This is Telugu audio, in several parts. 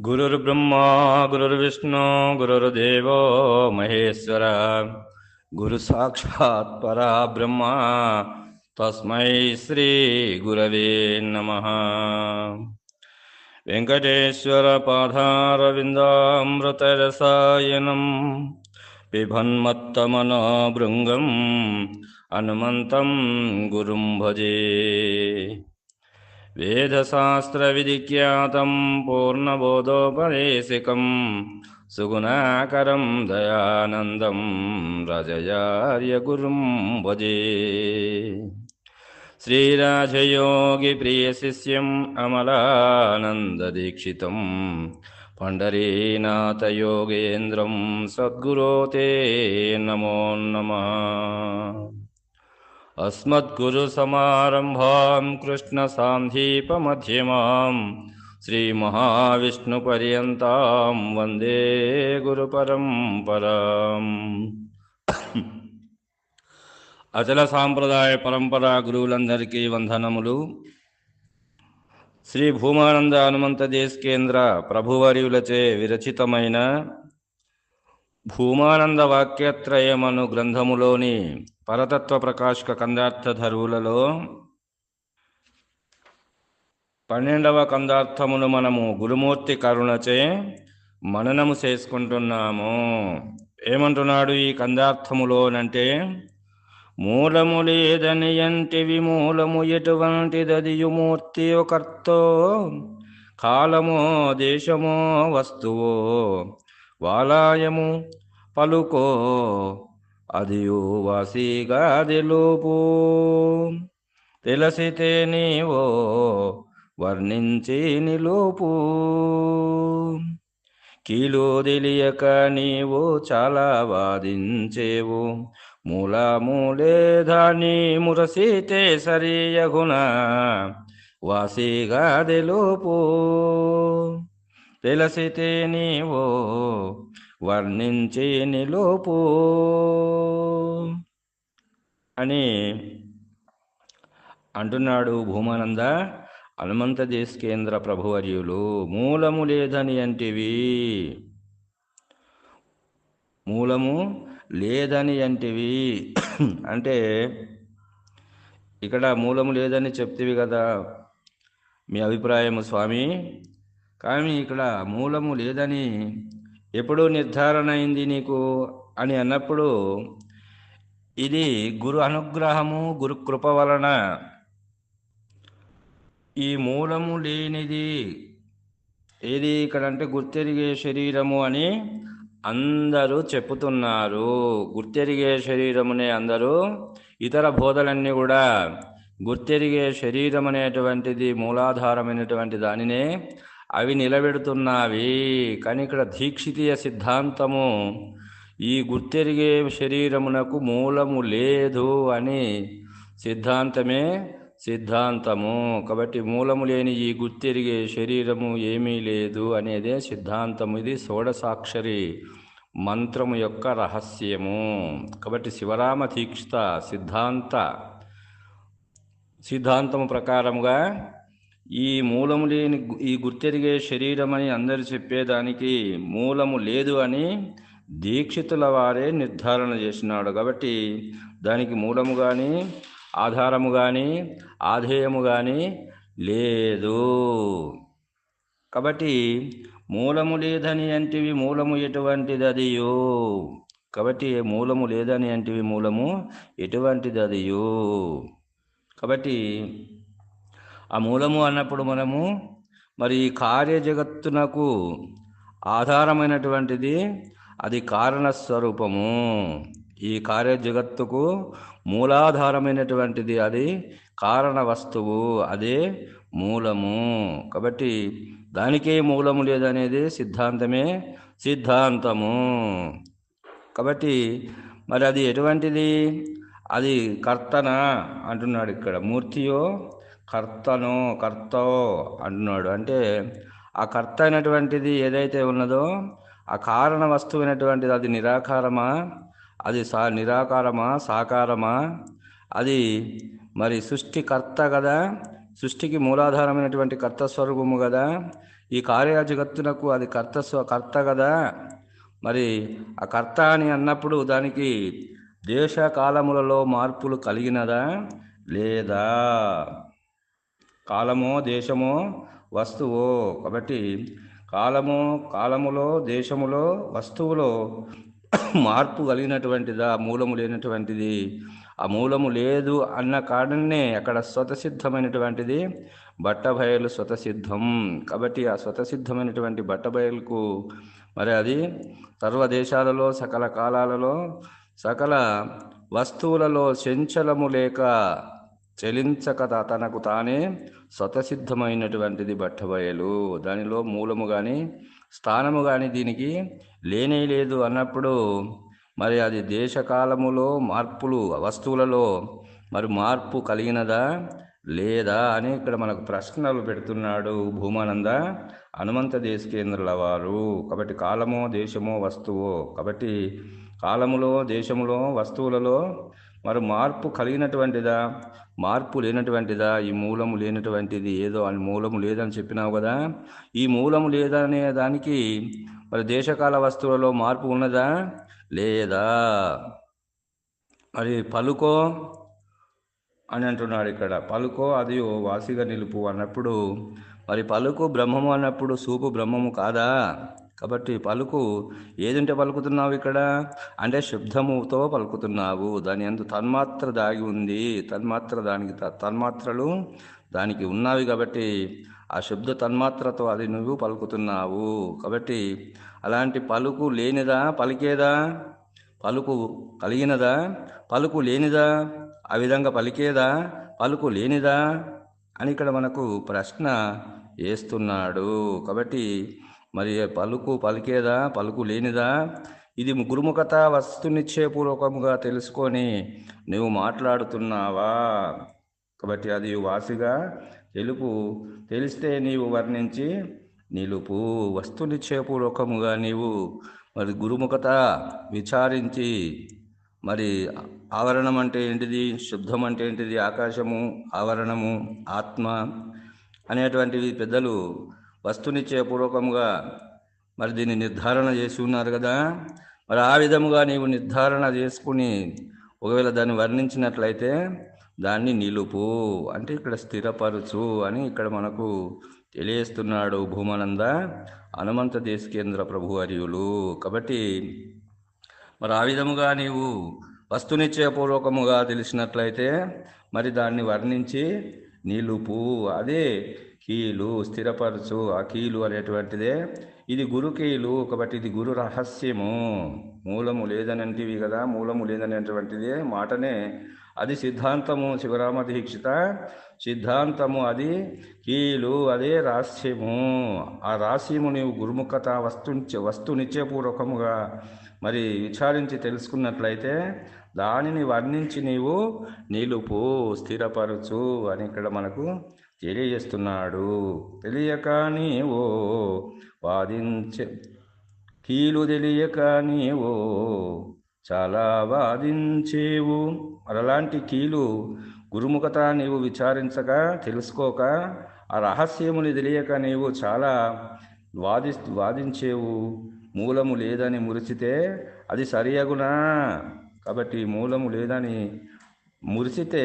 गुरुर्ब्रह्मा गुरुर्विष्णु गुरुर्देवो महेश्वर। गुरुसाक्षात् परा ब्रह्मा तस्मै श्रीगुरवे नमः। वेङ्कटेश्वरपादारविन्दामृतरसायनम् पिबन्मत्तमनोभृङ्गम् हनुमन्तं गुरुं भजे वेदशास्त्रविधिख्यातं पूर्णबोधोपदेशिकं सुगुणाकरं दयानन्दं रजयार्यगुरुं भजे। श्रीराजयोगिप्रियशिष्यम् अमलानन्ददीक्षितं पण्डरीनाथयोगेन्द्रं सद्गुरो ते नमो नमः। अस्मद्गुरुसमारम्भां कृष्णसान्धीपमध्यमां श्रीमहाविष्णुपर्यन्तां वन्दे గురుపరంపరాం అచల సాంప్రదాయ పరంపర గురువులందరికీ వందనములు శ్రీ భూమానంద హనుమంత దేశ్ కేంద్ర ప్రభువర్యులచే విరచితమైన భూమానంద వాక్యత్రయమను గ్రంథములోని పరతత్వ ప్రకాశక కందార్థధరువులలో పన్నెండవ కందార్థమును మనము గురుమూర్తి కరుణచే మననము చేసుకుంటున్నాము. ఏమంటున్నాడు ఈ కందార్థములోనంటే మూలము లేదని అంటివి మూలము ఎటువంటిదదియు మూర్తి కర్తో కాలమో దేశమో వస్తువో వాలాయము పలుకో అదియు వాసిగా తెలిసితే నీవో వర్ణించి నిలోపు. కీలు తెలియక నీవు చాలా వాదించేవు. మూల మూలే మురసితే సరియగుణ వాసిగా తెలిసితే నీవో వర్ణించేని లోపు. అని అంటున్నాడు భూమానంద హనుమంత దేశ్ కేంద్ర ప్రభువర్యులు మూలము లేదని అంటివి. మూలము లేదని అంటివి. అంటే ఇక్కడ మూలము లేదని చెప్తివి కదా మీ అభిప్రాయము స్వామి. కానీ ఇక్కడ మూలము లేదని ఎప్పుడు నిర్ధారణ అయింది నీకు అని అన్నప్పుడు ఇది గురు అనుగ్రహము గురు కృప వలన ఈ మూలము లేనిది ఏది ఇక్కడ అంటే గుర్తెరిగే శరీరము అని అందరూ చెప్పుతున్నారు. గుర్తెరిగే శరీరమునే అందరూ ఇతర బోధలన్నీ కూడా గుర్తెరిగే శరీరం అనేటువంటిది మూలాధారమైనటువంటి దానినే అవి నిలబెడుతున్నవి. కానీ ఇక్కడ దీక్షితీయ సిద్ధాంతము ఈ గుర్తెరిగే శరీరమునకు మూలము లేదు అని సిద్ధాంతమే సిద్ధాంతము. కాబట్టి మూలము లేని ఈ గుర్తెరిగే శరీరము ఏమీ లేదు అనేదే సిద్ధాంతము. ఇది షోడసాక్షరి మంత్రము యొక్క రహస్యము. కాబట్టి శివరామ దీక్షిత సిద్ధాంత సిద్ధాంతము ప్రకారముగా ఈ మూలము లేని ఈ గుర్తెరిగే శరీరం అని అందరు చెప్పేదానికి మూలము లేదు అని దీక్షితుల వారే నిర్ధారణ చేసినాడు. కాబట్టి దానికి మూలము కానీ ఆధారము కానీ ఆధేయము కానీ లేదు. కాబట్టి మూలము లేదని అంటివి మూలము ఎటువంటిది అదియో? కాబట్టి మూలము లేదని అంటివి మూలము ఎటువంటిది అదియో? కాబట్టి ఆ మూలము అన్నప్పుడు మనము మరి కార్య జగత్తునకు ఆధారమైనటువంటిది అది కారణస్వరూపము. ఈ కార్య జగత్తుకు మూలాధారమైనటువంటిది అది కారణ వస్తువు అదే మూలము. కాబట్టి దానికే మూలము లేదనేది సిద్ధాంతమే సిద్ధాంతము. కాబట్టి మరి అది ఎటువంటిది? అది కర్తన అంటున్నాడు ఇక్కడ మూర్తియో కర్తనో కర్తో అంటున్నాడు అంటే ఆ కర్త అయినటువంటిది ఏదైతే ఉన్నదో ఆ కారణ వస్తువు అయినటువంటిది అది నిరాకారమా? అది సా నిరాకారమా? సాకారమా? అది మరి సృష్టికర్త కదా? సృష్టికి మూలాధారమైనటువంటి కర్త స్వరూపము కదా? ఈ కార్యజగత్తునకు అది కర్త స్వ- కర్త కదా? మరి ఆ కర్త అని అన్నప్పుడు దానికి దేశ కాలములలో మార్పులు కలిగినదా? లేదా? కాలమో దేశమో వస్తువో. కాబట్టి కాలము కాలములో దేశములో వస్తువులో మార్పు కలిగినటువంటిదా మూలము లేనటువంటిది? ఆ మూలము లేదు అన్న కారణనే అక్కడ స్వతసిద్ధమైనటువంటిది బట్టబయలు స్వతసిద్ధం. కాబట్టి ఆ స్వతసిద్ధమైనటువంటి బట్టబయలుకు మరి అది సర్వ దేశాలలో సకల కాలాలలో సకల వస్తువులలో చంచలము లేక చలించక తనకు తానే స్వతసిద్ధమైనటువంటిది బట్టబయలు. దానిలో మూలము కానీ స్థానము కానీ దీనికి లేనే లేదు అన్నప్పుడు మరి అది దేశకాలములో మార్పులు వస్తువులలో మరి మార్పు కలిగినదా లేదా అని ఇక్కడ మనకు ప్రశ్నలు పెడుతున్నాడు భూమానంద హనుమంత దేశకేంద్రుల వారు. కాబట్టి కాలమో దేశమో వస్తువో. కాబట్టి కాలములో దేశములో వస్తువులలో మరి మార్పు కలిగినటువంటిదా? మార్పు లేనటువంటిదా? ఈ మూలము లేనటువంటిది ఏదో అని మూలము లేదని చెప్పినావు కదా. ఈ మూలము లేదనే దానికి మరి దేశకాల వస్తువులలో మార్పు ఉన్నదా? లేదా? మరి పలుకో అని అంటున్నాడు ఇక్కడ. పలుకో అది వాసిగా నిలుపు అన్నప్పుడు మరి పలుకు బ్రహ్మము అన్నప్పుడు సూపు బ్రహ్మము కాదా? కాబట్టి పలుకు ఏదంటే పలుకుతున్నావు ఇక్కడ? అంటే శబ్దముతో పలుకుతున్నావు. దాని ఎందు తన్మాత్ర దాగి ఉంది. తన్మాత్ర దానికి త- తన్మాత్రలు దానికి ఉన్నావి కాబట్టి ఆ శబ్ద తన్మాత్రతో అది నువ్వు పలుకుతున్నావు. కాబట్టి అలాంటి పలుకు లేనిదా? పలికేదా? పలుకు కలిగినదా? పలుకు లేనిదా? ఆ విధంగా పలికేదా? పలుకు లేనిదా? అని ఇక్కడ మనకు ప్రశ్న వేస్తున్నాడు. కాబట్టి మరి పలుకు పలికేదా పలుకు లేనిదా? ఇది గురుముఖత వస్తునిశ్చయపూర్వకముగా తెలుసుకొని నువ్వు మాట్లాడుతున్నావా? కాబట్టి అది వాసిగా తెలుపు. తెలిస్తే నీవు వర్ణించి నిలుపు. వస్తునిశ్చయపూర్వకముగా నీవు మరి గురుముఖత విచారించి మరి ఆవరణం అంటే ఏంటిది? శుద్ధం అంటే ఏంటిది? ఆకాశము ఆవరణము ఆత్మ అనేటువంటివి పెద్దలు వస్తునిశ్చయపూర్వకంగా మరి దీన్ని నిర్ధారణ చేసి ఉన్నారు కదా. మరి ఆ విధముగా నీవు నిర్ధారణ చేసుకుని ఒకవేళ దాన్ని వర్ణించినట్లయితే దాన్ని నిలుపు అంటే ఇక్కడ స్థిరపరచు అని ఇక్కడ మనకు తెలియస్తున్నాడు భూమానంద హనుమంత దేశకేంద్ర ప్రభువర్యులు కాబట్టి మరి ఆ విధముగా నీవు వస్తునిశ్చయపూర్వకముగా తెలిసినట్లయితే మరి దాన్ని వర్ణించి నిలుపు. అదే కీలు స్థిరపరచు ఆ కీలు అనేటువంటిదే. ఇది గురు కీలు కాబట్టి ఇది గురు రహస్యము. మూలము లేదనంటివి కదా మూలము లేదనేటువంటిదే మాటనే. అది సిద్ధాంతము శివరామ దీక్షిత. సిద్ధాంతము అది కీలు అదే రహస్యము. ఆ రహస్యము నీవు గురుముఖత వస్తు వస్తునిత్యపూర్వకముగా మరి విచారించి తెలుసుకున్నట్లయితే దానిని వర్ణించి నీవు నిలుపు స్థిరపరచు అని ఇక్కడ మనకు తెలియజేస్తున్నాడు. తెలియక నీవో వాదించే కీలు తెలియక నీవో చాలా వాదించేవు. అలాంటి కీలు గురుముఖత నీవు విచారించక తెలుసుకోక ఆ రహస్యముని తెలియక నీవు చాలా వాది వాదించేవు. మూలము లేదని మురిచితే అది సరియగునా కాబట్టి మూలము లేదని మురిసితే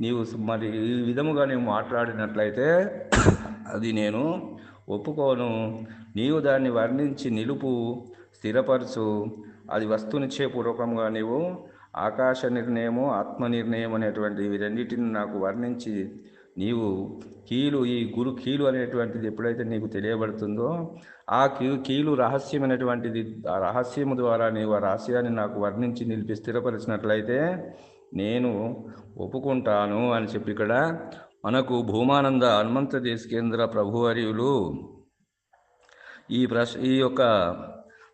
నీవు మరి ఈ విధముగా నీవు మాట్లాడినట్లయితే అది నేను ఒప్పుకోను. నీవు దాన్ని వర్ణించి నిలుపు స్థిరపరచు. అది వస్తునిశ్చయపూర్వకంగా నీవు ఆకాశ నిర్ణయము ఆత్మ నిర్ణయం అనేటువంటి ఇవి రెండింటిని నాకు వర్ణించి నీవు కీలు ఈ గురు కీలు అనేటువంటిది ఎప్పుడైతే నీకు తెలియబడుతుందో ఆ కీ కీలు రహస్యమైనటువంటిది ఆ రహస్యము ద్వారా నీవు ఆ రహస్యాన్ని నాకు వర్ణించి నిలిపి స్థిరపరిచినట్లయితే నేను ఒప్పుకుంటాను అని చెప్పి ఇక్కడ మనకు భూమానంద హనుమంత దేశకేంద్ర ప్రభువర్యులు ఈ ప్రశ్ ఈ యొక్క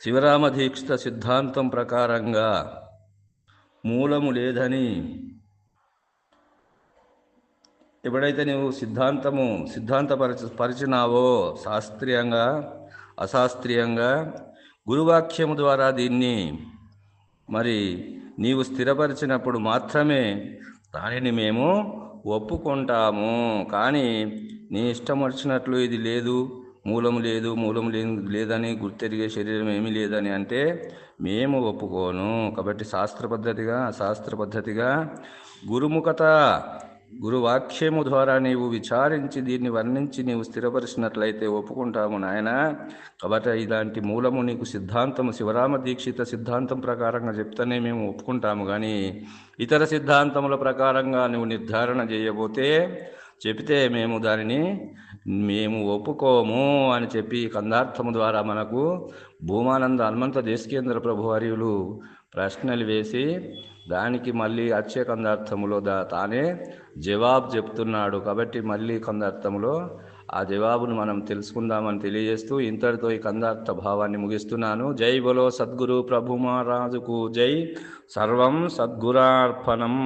శివరామ దీక్షిత సిద్ధాంతం ప్రకారంగా మూలము లేదని ఎప్పుడైతే నువ్వు సిద్ధాంతము సిద్ధాంత పరిచ పరిచినావో శాస్త్రీయంగా అశాస్త్రీయంగా గురువాక్యము ద్వారా దీన్ని మరి నీవు స్థిరపరిచినప్పుడు మాత్రమే దానిని మేము ఒప్పుకుంటాము. కానీ నీ ఇష్టం వచ్చినట్లు ఇది లేదు మూలము లేదు మూలము లే లేదని గుర్తెరిగే శరీరం ఏమీ లేదని అంటే మేము ఒప్పుకోను. కాబట్టి శాస్త్ర పద్ధతిగా శాస్త్ర పద్ధతిగా గురుముఖత గురువాక్యము ద్వారా నీవు విచారించి దీన్ని వర్ణించి నీవు స్థిరపరిచినట్లయితే ఒప్పుకుంటాము నాయన. కాబట్టి ఇలాంటి మూలము నీకు సిద్ధాంతము శివరామ దీక్షిత సిద్ధాంతం ప్రకారంగా చెప్తేనే మేము ఒప్పుకుంటాము. కానీ ఇతర సిద్ధాంతముల ప్రకారంగా నువ్వు నిర్ధారణ చేయబోతే చెబితే మేము దానిని మేము ఒప్పుకోము అని చెప్పి కందార్థము ద్వారా మనకు భూమానంద హనుమంత దేశకేంద్ర ప్రభు వర్యులు ప్రశ్నలు వేసి దానికి మళ్ళీ అచ్చే కందార్థములో దా తానే జవాబు చెప్తున్నాడు. కాబట్టి మళ్ళీ కందార్థములో ఆ జవాబును మనం తెలుసుకుందామని తెలియజేస్తూ ఇంతటితో ఈ కందార్థ భావాన్ని ముగిస్తున్నాను. జై బలో సద్గురు ప్రభు మహారాజుకు జై. సర్వం సద్గురార్పణం.